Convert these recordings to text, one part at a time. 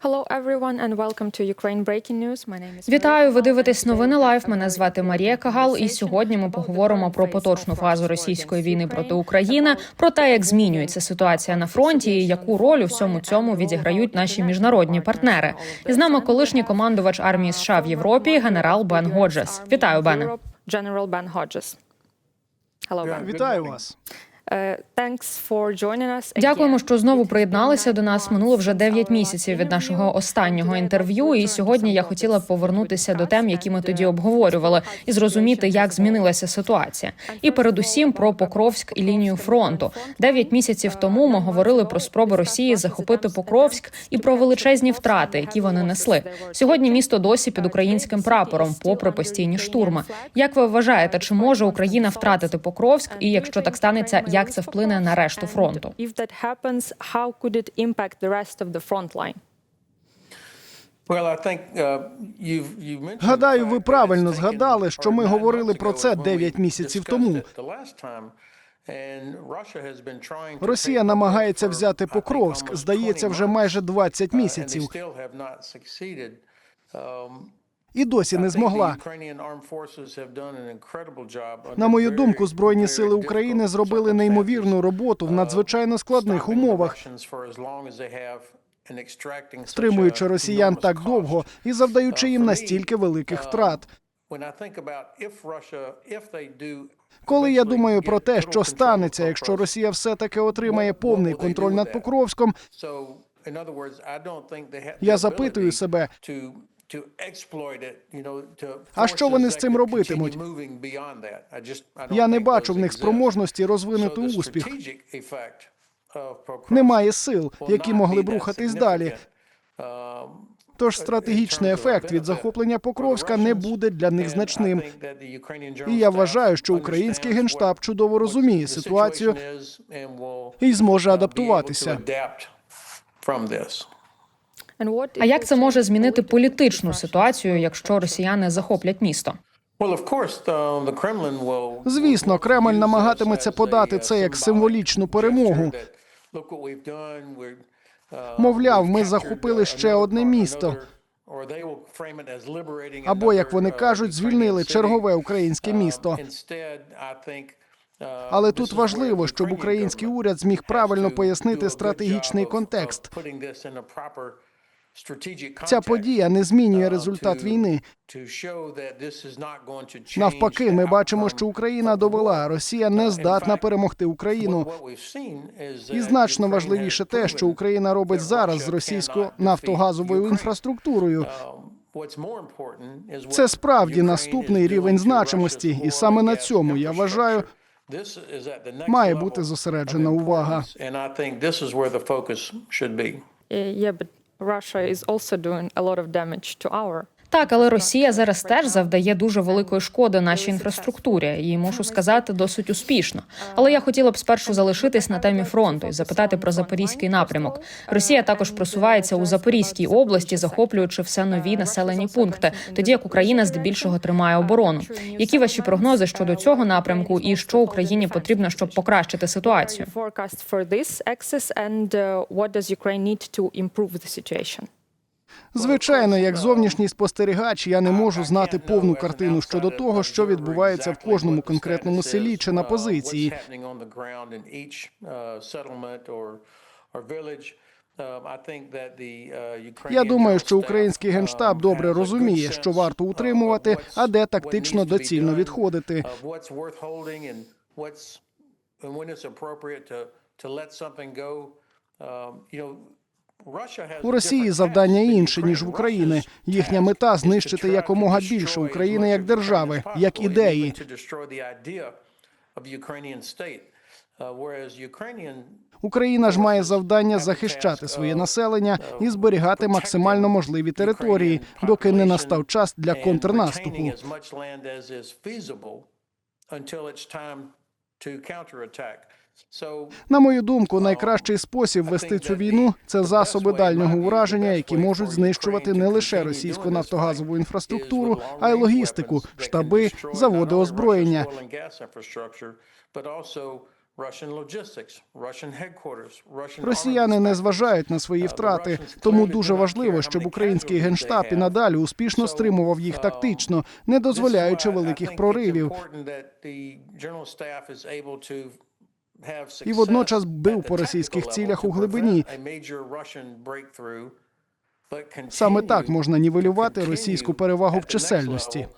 Hello everyone and welcome to Ukraine Breaking News. My name is Вітаю, ви дивитесь новини Лайф. Мене звати Марія Кагал. І сьогодні ми поговоримо про поточну фазу російської війни проти України, про те, як змінюється ситуація на фронті, і яку роль у всьому цьому відіграють наші міжнародні партнери. І з нами колишній командувач армії США в Європі, генерал Бен Годжес. Вітаю, Бене. General Ben Hodges. Hello, Ben. Вітаю вас. Uh, thanks for joining us. Дякуємо, що знову приєдналися до нас. Минуло вже 9 місяців від нашого останнього інтерв'ю. І сьогодні я хотіла повернутися до тем, які ми тоді обговорювали, і зрозуміти, як змінилася ситуація. І передусім про Покровськ і лінію фронту. Дев'ять місяців тому ми говорили про спроби Росії захопити Покровськ і про величезні втрати, які вони несли. Сьогодні місто досі під українським прапором, попри постійні штурми. Як ви вважаєте, чи може Україна втратити Покровськ? І якщо так станеться, як це вплине на решту фронту? Uh, Гадаю, ви правильно згадали, що ми говорили про це when we 9 місяців тому. Росія намагається взяти Покровськ. Здається, 20 вже майже 20 Uh, and they місяців, Um, і досі не змогла. На мою думку, збройні сили України зробили неймовірну роботу в надзвичайно uh, складних умовах, стримуючи росіян так довго і завдаючи їм настільки великих втрат. Коли я думаю про те, що станеться, якщо Росія все-таки отримає what- what повний контроль над? Покровськом, Я запитую себе, А що вони з цим робитимуть? я не бачу в них спроможності розвинути успіх. Немає сил, які могли б рухатись далі. Um, Тож стратегічний ефект від захоплення Покровська не буде для них значним. І я вважаю, що український генштаб чудово розуміє ситуацію і зможе адаптуватися. А як це може змінити політичну ситуацію, якщо росіяни захоплять місто? Звісно, Кремль намагатиметься подати це як символічну перемогу. Мовляв, ми захопили ще одне місто. Або, як вони кажуть, звільнили чергове українське місто. Але тут важливо, щоб український уряд зміг правильно пояснити стратегічний контекст. Ця подія не змінює результат війни. Навпаки, ми бачимо, що Україна довела, Росія не здатна перемогти Україну. І значно важливіше те, що Україна робить зараз з російською нафтогазовою інфраструктурою. Це справді наступний рівень значимості, і саме на цьому я вважаю, має бути зосереджена увага. Uh, yeah, but Russia is also doing a lot of damage to our Так, але Росія зараз теж завдає дуже великої шкоди нашій інфраструктурі, і можу сказати, досить успішно. Але я хотіла б спершу залишитись на темі фронту і запитати про запорізький напрямок. Росія також просувається у Запорізькій області, захоплюючи все нові населені пункти, тоді як Україна здебільшого тримає оборону. Які ваші прогнози щодо цього напрямку, і що Україні потрібно, щоб покращити ситуацію? Звичайно, як зовнішній спостерігач, я не можу знати повну картину щодо того, що відбувається в кожному конкретному селі чи на позиції. Я думаю, що український генштаб добре розуміє, що варто утримувати, а де тактично доцільно відходити. У Росії завдання інше ніж в Україні. Їхня мета знищити якомога більше України як держави, як ідеї. Україна ж має завдання захищати своє населення і зберігати максимально можливі території, доки не настав час для контрнаступу. На мою думку, найкращий спосіб вести цю війну це засоби дальнього ураження, які можуть знищувати не лише російську нафтогазову інфраструктуру, а й логістику, штаби, заводи озброєння. Росіяни не зважають на свої втрати, тому дуже важливо, щоб український генштаб і надалі успішно стримував їх тактично, не дозволяючи великих проривів. І водночас бив по російських цілях у глибині. Саме так можна нівелювати російську перевагу в чисельності.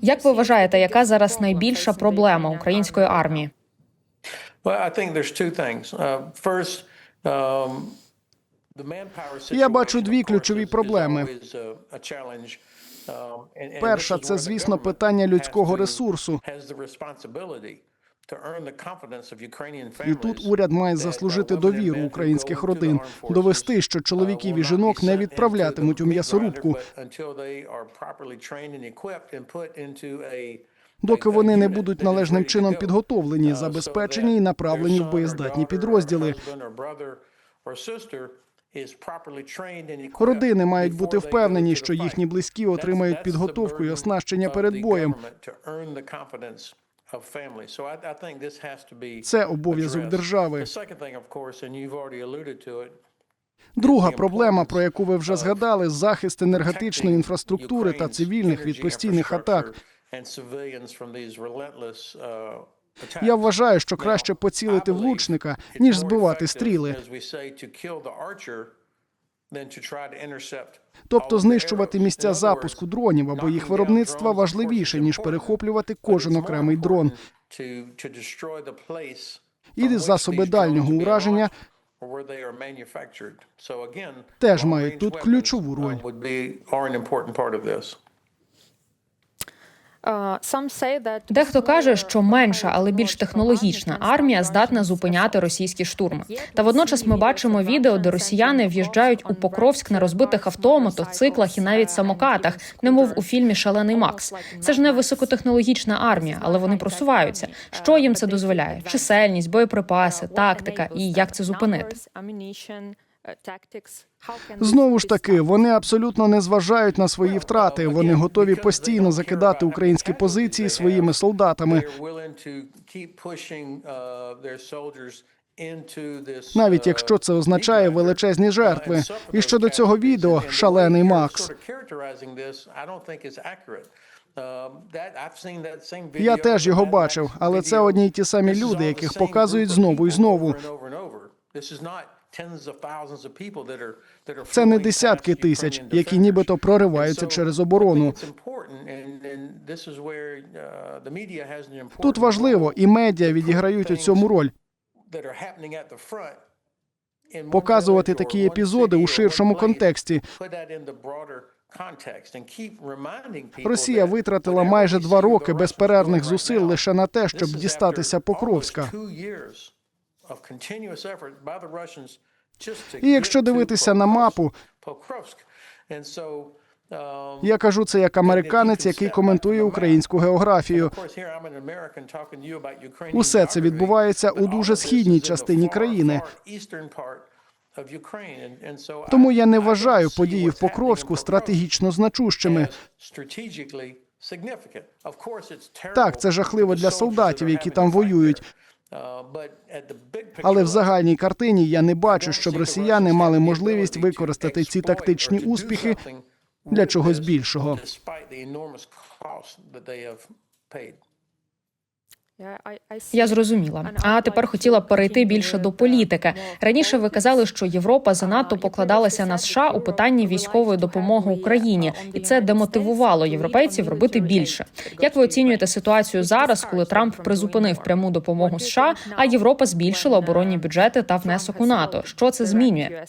Як ви вважаєте, яка зараз найбільша проблема української армії? Well, I think there's two things. Uh, first, um, Я бачу дві ключові проблеми. Um, Перша це, звісно, питання людського ресурсу. І тут уряд має uh, заслужити довіру українських родин, довести, що uh, чоловіків і жінок не відправлятимуть у м'ясорубку, доки вони не будуть належним чином підготовлені, Uh, забезпечені і направлені в боєздатні підрозділи. Родини мають бути впевнені, що їхні близькі отримають підготовку і оснащення перед боєм. Це обов'язок держави. Друга проблема, про яку ви вже згадали, захист енергетичної інфраструктури та цивільних від постійних атак. Я вважаю, що краще поцілити в лучника, ніж збивати стріли. Тобто знищувати місця запуску дронів або їх виробництва важливіше, ніж перехоплювати кожен окремий дрон. І засоби дальнього ураження теж мають тут ключову роль. Uh, some say that Дехто каже, що менша, але більш технологічна армія здатна зупиняти російські штурми. Та водночас ми бачимо відео, де росіяни в'їжджають у Покровськ на розбитих авто, мотоциклах і навіть самокатах, немов у фільмі Шалений Макс. Це ж не високотехнологічна армія, але вони просуваються. Що їм це дозволяє? Чисельність, боєприпаси, тактика і як це зупинити? Знову ж таки, вони абсолютно не зважають на свої втрати. Вони готові постійно закидати українські позиції своїми солдатами. Навіть якщо це означає величезні жертви. І щодо цього відео шалений Макс. Я теж його бачив, але це одні й ті самі люди, яких показують знову і знову. Це не десятки тисяч, які нібито прориваються через оборону. Тут важливо, і медіа відіграють у цьому роль. показувати такі епізоди у ширшому контексті. Росія витратила майже два роки безперервних зусиль лише на те, щоб дістатися Покровська. І якщо дивитися на мапу, Я кажу це як американець, який коментує українську географію. Усе це відбувається у дуже східній частині країни. Тому я не вважаю події в Покровську стратегічно значущими. Так, це жахливо для солдатів, які там воюють. Але в загальній картині я не бачу, щоб росіяни мали можливість використати ці тактичні успіхи для чогось більшого. Я зрозуміла. А тепер хотіла перейти більше до політики. Раніше ви казали, що Європа занадто покладалася на США у питанні військової допомоги Україні, і це демотивувало європейців робити більше. Як ви оцінюєте ситуацію зараз, коли Трамп призупинив пряму допомогу США, а Європа збільшила оборонні бюджети та внесок у НАТО? Що це змінює?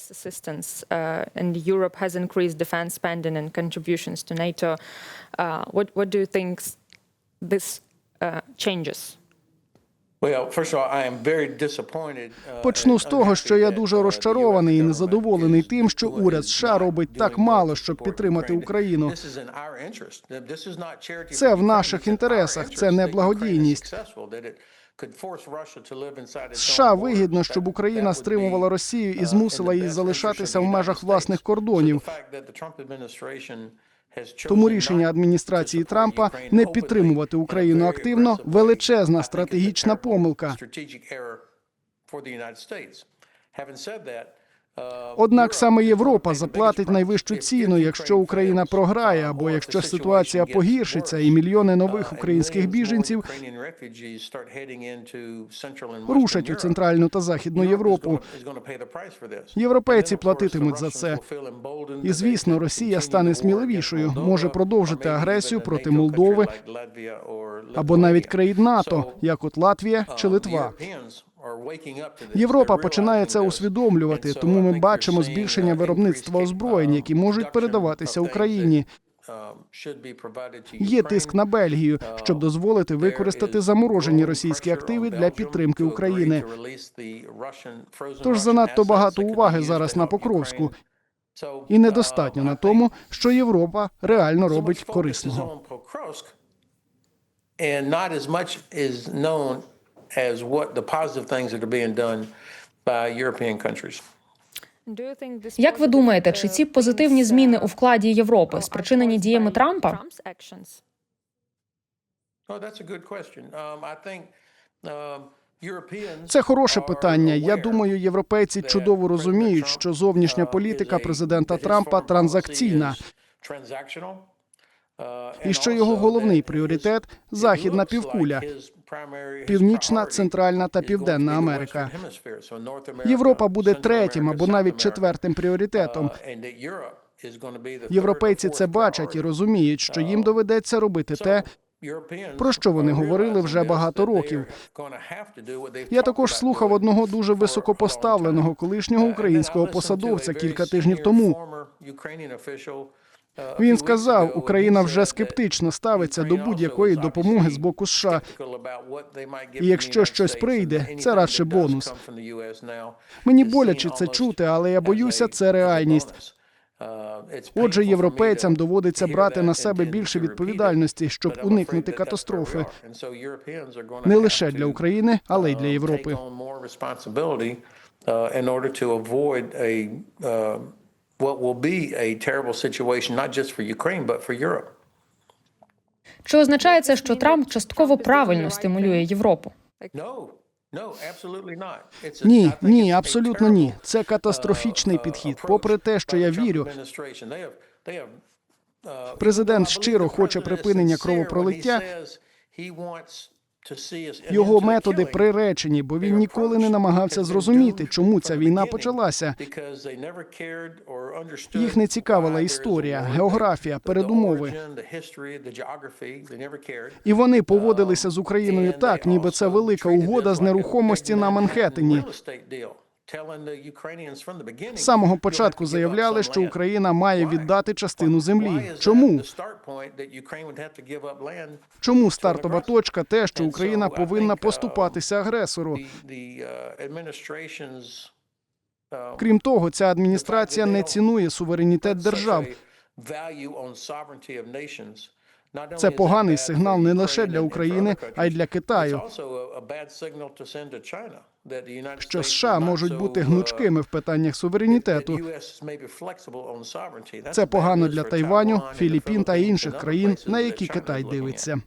Think this uh, changes? Почну з того, що я дуже розчарований і незадоволений тим, що уряд США робить так мало, щоб підтримати Україну. Це в наших інтересах, це не благодійність. США вигідно, щоб Україна стримувала Росію і uh, змусила її залишатися в межах власних кордонів. Тому рішення адміністрації Трампа не підтримувати Україну активно величезна стратегічна помилка. Uh, Однак саме Європа заплатить найвищу ціну, якщо Україна програє, uh, або якщо ситуація погіршиться і мільйони нових uh, українських біженців рушать у центральну та західну Європу. Європейці платитимуть за це. І звісно, Росія стане сміливішою, може продовжити агресію проти Молдови або навіть країн НАТО, як от Латвія чи uh, Литва. Європа починає це усвідомлювати, тому ми бачимо збільшення uh, виробництва озброєнь, які uh, можуть передаватися Україні. um, Є тиск на Бельгію, щоб дозволити використати заморожені російські активи для підтримки України. Тож занадто багато уваги зараз на Покровську, і недостатньо на тому, що Європа реально робить корисного. As what the positive things that are being done by European countries. Do you think this Як ви думаєте, uh, чи ці позитивні зміни uh, у вкладі Європи are спричинені діями Трампа? Trump's actions? Oh, that's a good question. Um, I think um, Europeans Це хороше питання. Я думаю, європейці чудово President розуміють, Trump, що зовнішня uh, політика президента that his Трампа транзакційна, uh, і що його головний пріоритет західна півкуля, північна, центральна та південна Америка. Європа буде третім або навіть четвертим пріоритетом. uh, Європейці це бачать і розуміють, що їм доведеться робити те, про що вони говорили вже багато років. Я також слухав одного дуже високопоставленого колишнього українського посадовця кілька тижнів тому. Він сказав, Україна вже скептично ставиться до будь-якої допомоги з боку США. І якщо щось прийде, це радше бонус. Мені боляче це чути, але я боюся, це реальність. Отже, європейцям доводиться брати на себе більше відповідальності, щоб уникнути катастрофи не лише для України, але й для Європи. What will be a terrible situation not just for Ukraine, but for Europe. Чи означає це, що Трамп частково правильно стимулює Європу? Ні, ні, абсолютно ні. Це катастрофічний uh, підхід. Попри те, що я вірю, uh, Президент щиро хоче припинення кровопролиття, його методи приречені, бо він ніколи не намагався зрозуміти, чому ця війна почалася. Їх не цікавила історія, географія, передумови. І вони поводилися з Україною так, ніби це велика угода з нерухомості на Манхеттені. З самого "You'll have початку заявляли, що land." Україна має віддати частину землі. Чому? Чому стартова точка те, що Україна повинна uh, поступатися агресору? Uh, uh, Крім того, ця адміністрація не цінує суверенітет держав. Це поганий сигнал не лише для України, а й для Китаю. Що США можуть бути uh, гнучкими в питаннях суверенітету. Це погано для Тайваню, Філіппін та інших країн, на які Китай дивиться.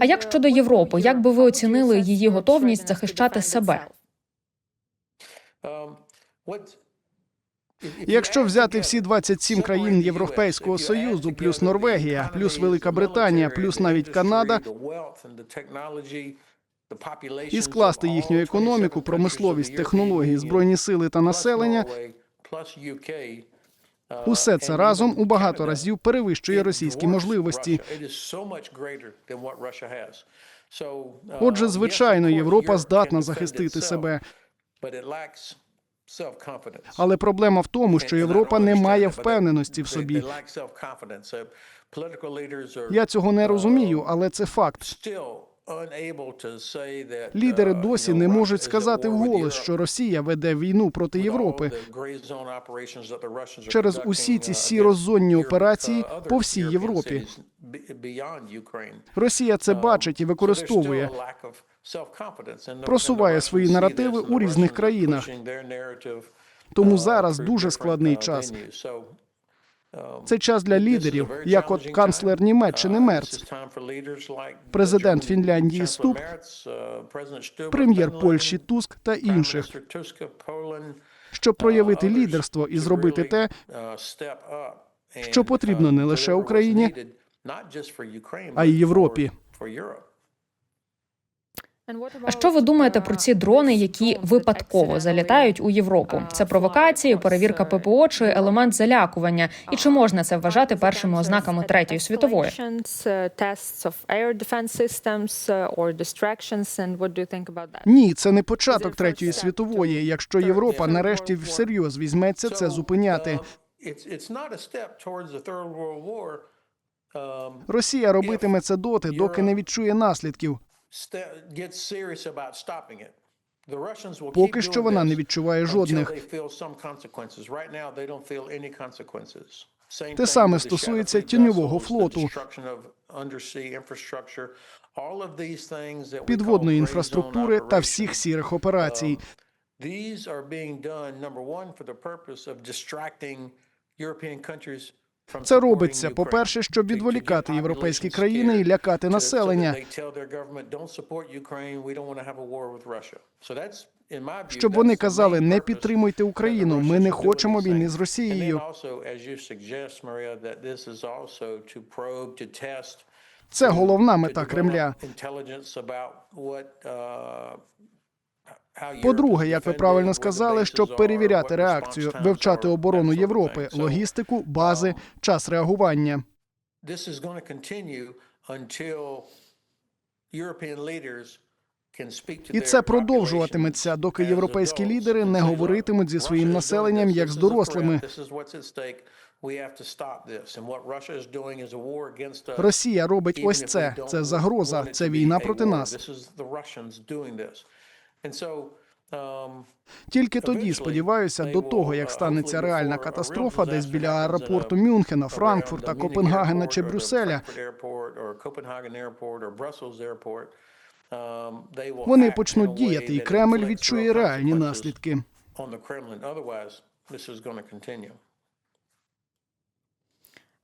А як щодо Європи? Як би ви оцінили її готовність захищати себе? Якщо взяти всі 27 країн Європейського Союзу, плюс Норвегія, плюс Велика Британія, плюс навіть Канада, і скласти їхню економіку, промисловість, технології, збройні сили та населення, усе це разом у багато разів перевищує російські можливості. Отже, звичайно, Європа здатна захистити себе. Але проблема в тому, що Європа не має впевненості в собі. Я цього не розумію, але це факт. that, Лідери uh, досі не можуть сказати вголос, що Росія веде війну проти Європи. Через усі ці uh, сірозонні операції uh, по всій Європі. Росія це Um, бачить і використовує. Просуває свої наративи у різних країнах. Тому uh, зараз дуже складний uh, час. um, Це час для лідерів, як от канцлер. Німеччини Uh, Мерц, президент Фінляндії Ступ, uh, прем'єр Польщі Туск та інших, щоб проявити uh, лідерство і зробити те, uh, що потрібно uh, не лише Україні, needed, not just for Ukraine, а й Європі. А що ви думаєте про ці дрони, які випадково залітають у Європу? Це провокації, перевірка ППО чи елемент залякування? І чи можна це вважати першими ознаками третьої світової? Uh? Ні, це не початок третьої світової. Якщо Європа нарешті всерйоз візьметься це зупиняти. Росія робитиме це доти, доки не відчує наслідків. Поки що вона не відчуває жодних. Те саме стосується тіньового флоту. підводної інфраструктури та всіх сірих операцій. These are being done, number one, for the purpose of distracting European countries Це робиться, Ukraine. по-перше, щоб відволікати європейські країни і лякати населення, щоб вони казали не підтримуйте Україну. Ми не хочемо війни з Росією. Це головна мета Кремля. По-друге, як ви правильно сказали, щоб перевіряти реакцію, вивчати оборону Європи, логістику, бази, um, час реагування. І це продовжуватиметься, доки європейські лідери не говоритимуть зі "Look, своїм населенням як з дорослими. Росія робить ось це. Це загроза, це війна проти нас. Um, Тільки тоді, сподіваюся, до того, як uh, станеться реальна катастрофа десь біля аеропорту Мюнхена, Франкфурта, Копенгагена чи Брюсселя. Um, Вони почнуть діяти, і Кремль відчує реальні наслідки. on the Kremlin. Otherwise, this is going to continue. Uh, and now Ukraine is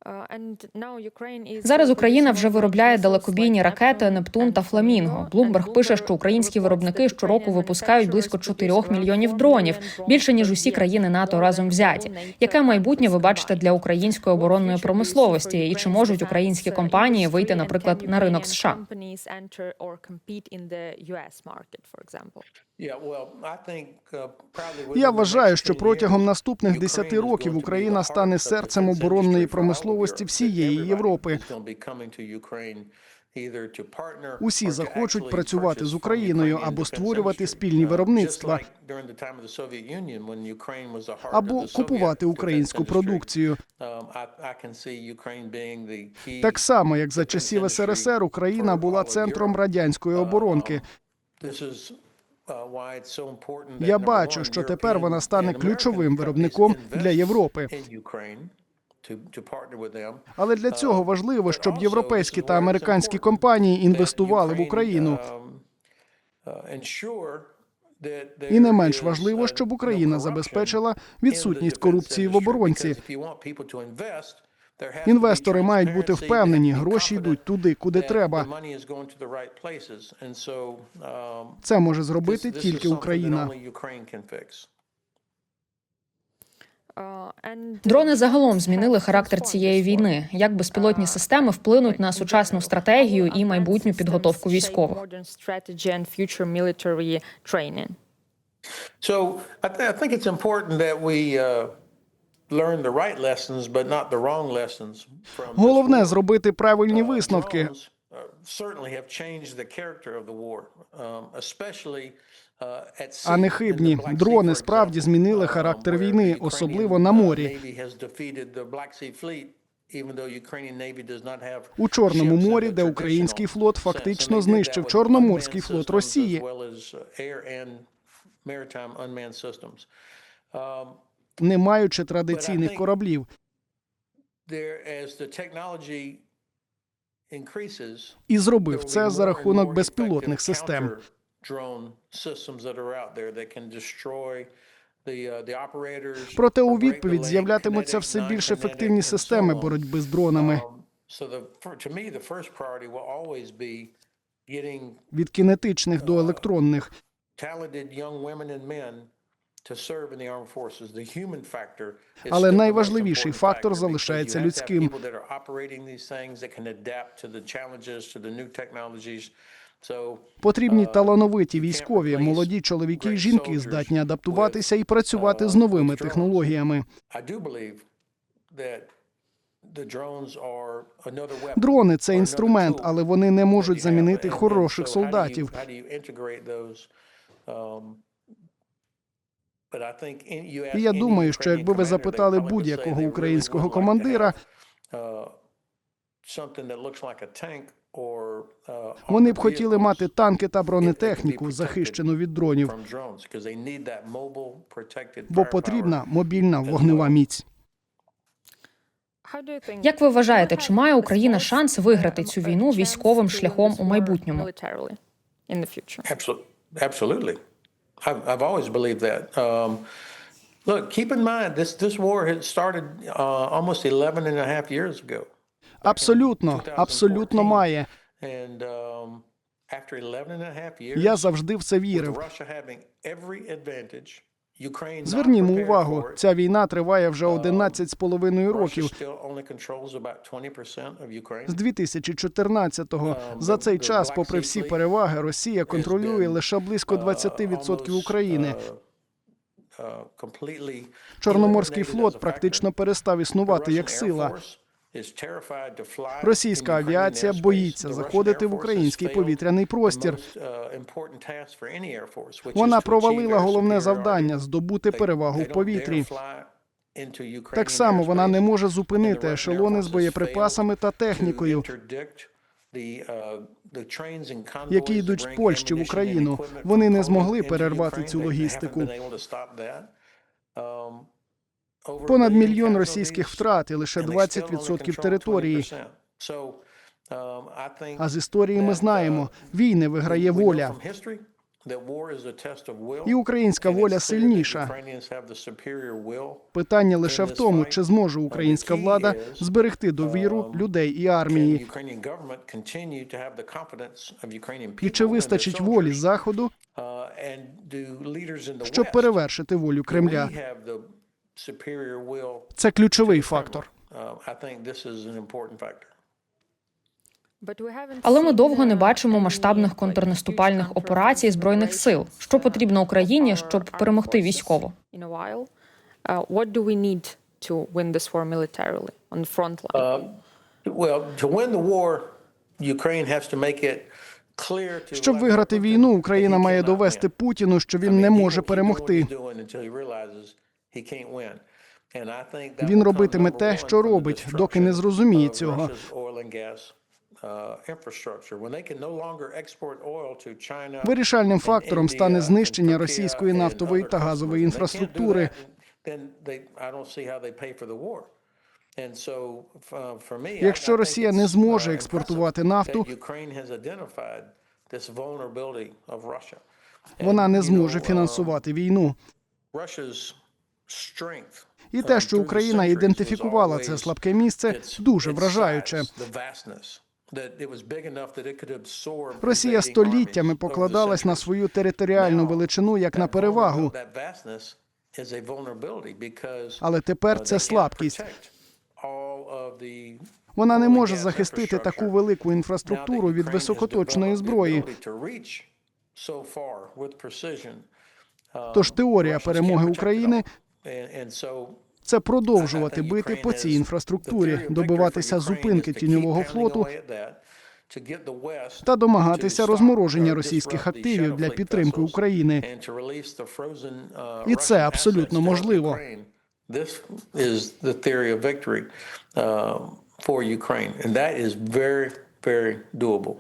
Зараз Україна вже виробляє далекобійні ракети Нептун та Фламінго. Блумберг пише, що українські виробники щороку випускають близько manufacturers 4 мільйонів дронів, більше ніж усі країни НАТО разом взяті. Яке майбутнє ви бачите для української оборонної промисловості? І чи можуть українські компанії вийти, наприклад, на ринок США? Uh, Я вважаю, що 10 протягом наступних Ukraine 10 is років Україна стане серцем оборонної промисловості всієї Європи. Усі захочуть працювати з Україною або створювати спільні Uh, виробництва. або купувати українську продукцію. Um, Так само, як за часів СРСР Україна була центром радянської оборонки. Uh, Я бачу, що тепер вона стане ключовим виробником для Європи. Але для цього важливо, щоб європейські та американські компанії інвестували в Україну. um, uh, І не менш важливо, uh, щоб Україна забезпечила відсутність корупції в оборонці. Інвестори мають бути впевнені, гроші йдуть туди, куди треба. um, Це може зробити тільки Україна. Uh, Дрони загалом змінили характер цієї війни. Як безпілотні системи вплинуть на сучасну стратегію і майбутню підготовку військових? So I, th- I think it's important that we uh, Головне зробити правильні Uh, висновки. uh, um, uh. А не хибні. Дрони справді змінили um, характер війни, особливо на uh, морі. У Чорному морі, де український флот фактично знищив Чорноморський флот Росії. Uh. Um, не маючи традиційних кораблів. І зробив це за рахунок безпілотних систем. uh, Проте у відповідь з'являтимуться все більш ефективні системи боротьби з дронами Um, від кінетичних до електронних. Але найважливіший фактор залишається людським. Потрібні uh, талановиті військові, молоді чоловіки і жінки здатні адаптуватися і працювати з uh, новими технологіями. Дрони це інструмент, але вони не можуть замінити хороших солдатів. how do you integrate those, um, but I think in- you ask І я думаю, що якби ви запитали будь-якого українського командира, uh, uh, вони б хотіли мати танки та бронетехніку, захищену від дронів, from drones, 'cause they need that mobile protected бо потрібна мобільна вогнева міць. Як ви вважаєте, чи має Україна шанс виграти цю війну військовим шляхом у майбутньому? In I've, I've always believed that. Um, look, keep in mind, this, this war had started uh, almost 11 and a half years ago. Абсолютно, абсолютно має. And um, after 11 and a half years, Я завжди в це вірив. Russia having every advantage, Звернімо увагу, ця війна триває вже 11 з половиною років. still only controls about 20% of Ukraine. З 2014-го за цей час, попри всі переваги, Росія контролює лише близько 20% України. Uh, Чорноморський флот практично перестав існувати як сила. Російська авіація боїться заходити в український повітряний простір. Вона провалила головне завдання здобути перевагу в повітрі. Так само вона не може зупинити ешелони з боєприпасами та технікою, які йдуть з Польщі в Україну. Вони не змогли перервати цю логістику. Понад мільйон російських втрат і лише 20% території. А з історії ми знаємо, війни виграє воля. І українська воля сильніша. Питання лише в тому, чи зможе українська влада зберегти довіру людей і армії, і чи вистачить волі заходу, щоб перевершити волю Кремля. Це ключовий фактор. Але ми довго не бачимо масштабних контрнаступальних операцій збройних сил. Що потрібно Україні, щоб перемогти військово? Uh, Щоб виграти війну, Україна має довести Путіну, що він не може перемогти. Він робитиме те, що робить, доки не зрозуміє цього. Вирішальним фактором стане знищення російської нафтової та газової інфраструктури. Якщо Росія не зможе експортувати нафту, Вона не зможе фінансувати війну. І те, що Україна ідентифікувала це слабке місце, дуже вражаюче. Росія століттями покладалась на свою територіальну величину як на перевагу, але тепер це слабкість. Вона не може захистити таку велику інфраструктуру від високоточної зброї. Тож теорія перемоги України це продовжувати бити по цій інфраструктурі, добиватися зупинки тіньового флоту та домагатися розмороження російських активів для підтримки України. І це абсолютно можливо. Uh, for Ukraine, and that is very, very doable.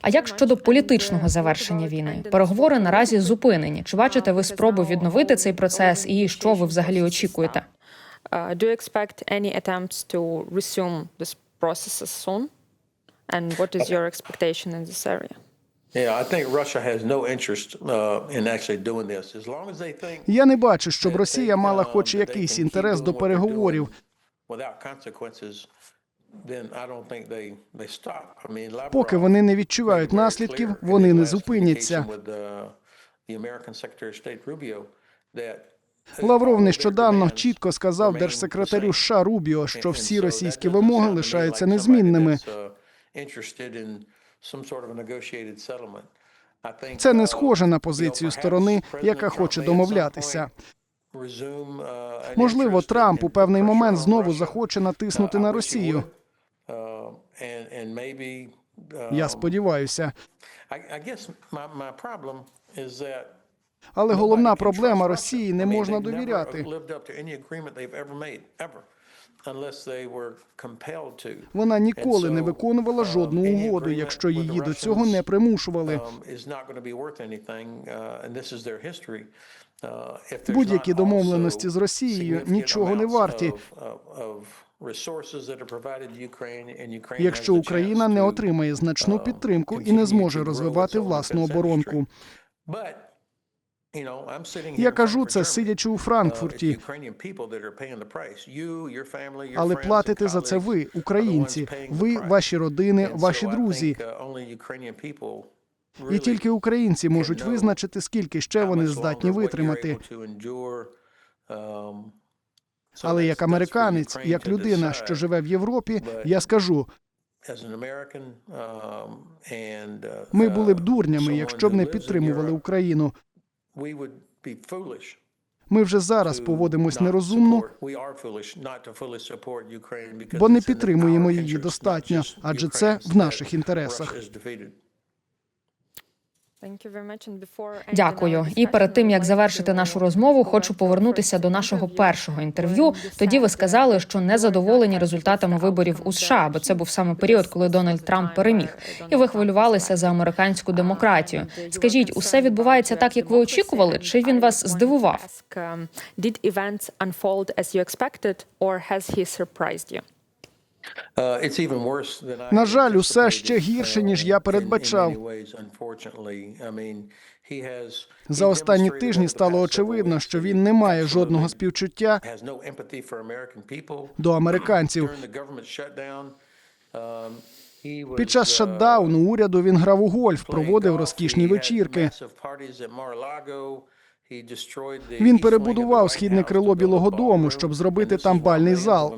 А як щодо політичного завершення війни? Переговори наразі зупинені. Чи бачите ви спробу відновити цей процес? І що ви взагалі очікуєте? Uh, do you expect any attempts to resume this process soon? And what is your expectation in this area? Uh, Я не бачу, щоб Росія мала um, хоч якийсь інтерес до переговорів. Поки вони не відчувають наслідків, вони не зупиняться. uh, Лавров нещодавно чітко сказав держсекретарю. США Рубіо, що всі російські вимоги лишаються незмінними. uh, Це не uh, схоже на позицію сторони, яка хоче домовлятися. uh, Можливо, Трамп у певний момент знову захоче Uh, натиснути на Росію. Is that Але головна проблема Росії не можна довіряти. Вона ніколи не виконувала um, жодну угоду, якщо її до цього не примушували. um, uh. Uh, Будь-які домовленості з Росією нічого не варті. Якщо Україна не отримає значну uh, підтримку і не зможе розвивати власну оборонку. Я кажу це сидячи у Uh, Франкфурті. Але платите за це ви, українці, ви, ваші родини, ваші друзі. uh, І тільки українці можуть визначити, скільки ще вони здатні витримати. able to endure. Um, so Але як американець, як людина, що живе в Європі, я скажу, um, uh, ми були б uh, дурнями, якщо б не підтримували Україну. Ми вже зараз поводимось нерозумно, бо не підтримуємо її достатньо, адже це в наших інтересах. Russia is defeated. Thank you very much. And before ending Дякую. І перед тим як завершити нашу розмову, хочу повернутися до нашого першого інтерв'ю. Тоді ви сказали, що не задоволені результатами виборів у США, бо це був саме період, коли Дональд Трамп переміг. І ви хвилювалися за американську демократію. You were Скажіть, усе відбувається так, як ви очікували, чи він вас здивував? um, you На жаль, усе ще гірше, uh, ніж я передбачав. За останні тижні стало очевидно, що він не має жодного співчуття до американців. Um, Під час uh, шатдауну уряду він грав у гольф, проводив розкішні вечірки. Він перебудував східне крило Білого Дому, щоб зробити там бальний зал.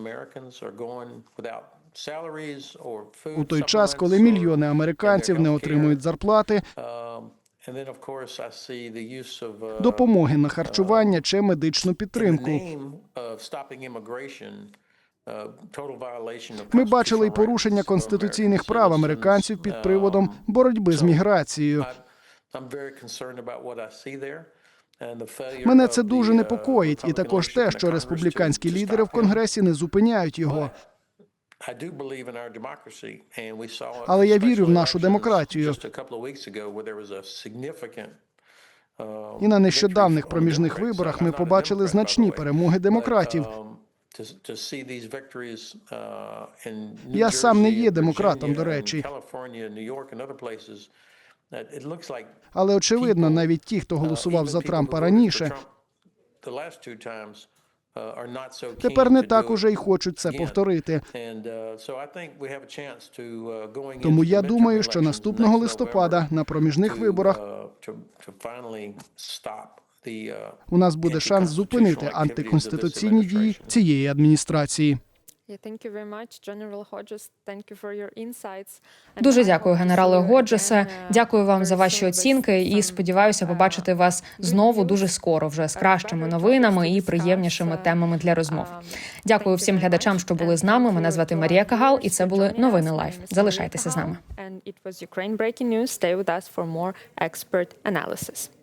У той час, коли мільйони американців не отримують зарплати, Um, uh, допомоги на харчування чи медичну підтримку. uh, Ми бачили й порушення конституційних прав американців під Um, приводом боротьби з міграцією. Мене це дуже uh, непокоїть, і також те, що республіканські лідери в. Конгресі не зупиняють його. Але я вірю в нашу демократію. uh, І на the проміжних виборах ми побачили значні перемоги демократів. um, uh, Я сам не є демократом, до речі. Але очевидно, навіть ті, хто uh, голосував за Трампа раніше, uh, тепер не так уже й хочуть це повторити. Uh, uh, Тому я думаю, що наступного листопада на проміжних виборах uh, uh, у нас буде шанс зупинити антиконституційні дії цієї адміністрації. Дуже дякую, генерале Годжесе. uh, Дякую вам за ваші оцінки і сподіваюся uh, побачити вас знову дуже скоро, вже з кращими новинами і приємнішими темами для розмов. Дякую всім глядачам, що були з нами. Мене звати Марія Кагал, і це були новини Лайф. Залишайтеся з нами. Breaking news. Stay with us for more expert analysis.